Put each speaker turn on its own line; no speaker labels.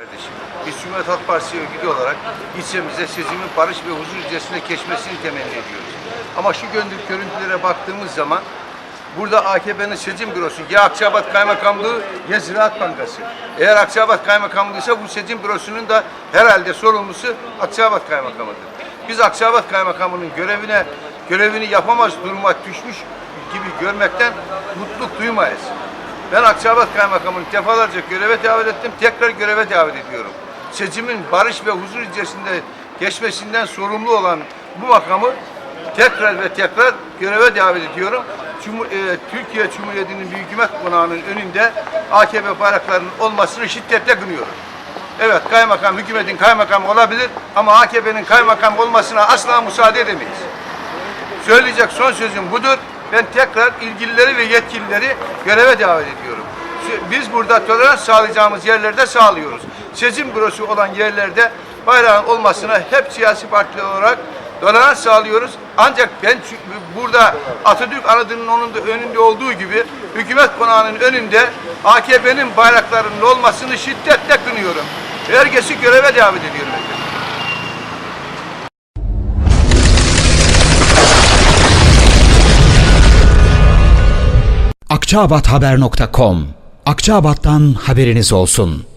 Kardeşim, biz Cumhuriyet Halk Partisi örgütü olarak ilçemize seçimin barış ve huzur içerisinde geçmesini temenni ediyoruz. Ama şu göndür görüntülere baktığımız zaman burada AKP'nin seçim bürosu ya Akçabat Kaymakamlığı ya Ziraat Bankası. Eğer Akçabat Kaymakamlığıysa bu seçim bürosunun da herhalde sorumlusu Akçabat Kaymakamıdır. Biz Akçabat Kaymakamının görevine görevini yapamaz duruma düşmüş gibi görmekten mutluluk duymayız. Ben Akçabat Kaymakamı'nı defalarca göreve davet ettim. Tekrar göreve davet ediyorum. Seçimin barış ve huzur içerisinde geçmesinden sorumlu olan bu makamı tekrar ve tekrar göreve davet ediyorum. Cumhur, e, Türkiye Cumhuriyeti'nin bir hükümet konağının önünde AKP bayraklarının olmasını şiddetle kınıyorum. Evet kaymakam hükümetin kaymakamı olabilir ama AKP'nin kaymakam olmasına asla müsaade edemeyiz. Söyleyecek son sözüm budur. Ben tekrar ilgilileri ve yetkilileri göreve davet ediyorum. Biz burada tolerans sağlayacağımız yerlerde sağlıyoruz. Seçim bürosu olan yerlerde bayrağın olmasına hep siyasi partiler olarak tolerans sağlıyoruz. Ancak ben burada Atatürk anıtının onun da önünde olduğu gibi hükümet konağının önünde AKP'nin bayraklarının olmasını şiddetle kınıyorum. Herkesi göreve davet ediyorum. efendim.
Akçaabathaber.com Akçaabat'tan haberiniz olsun.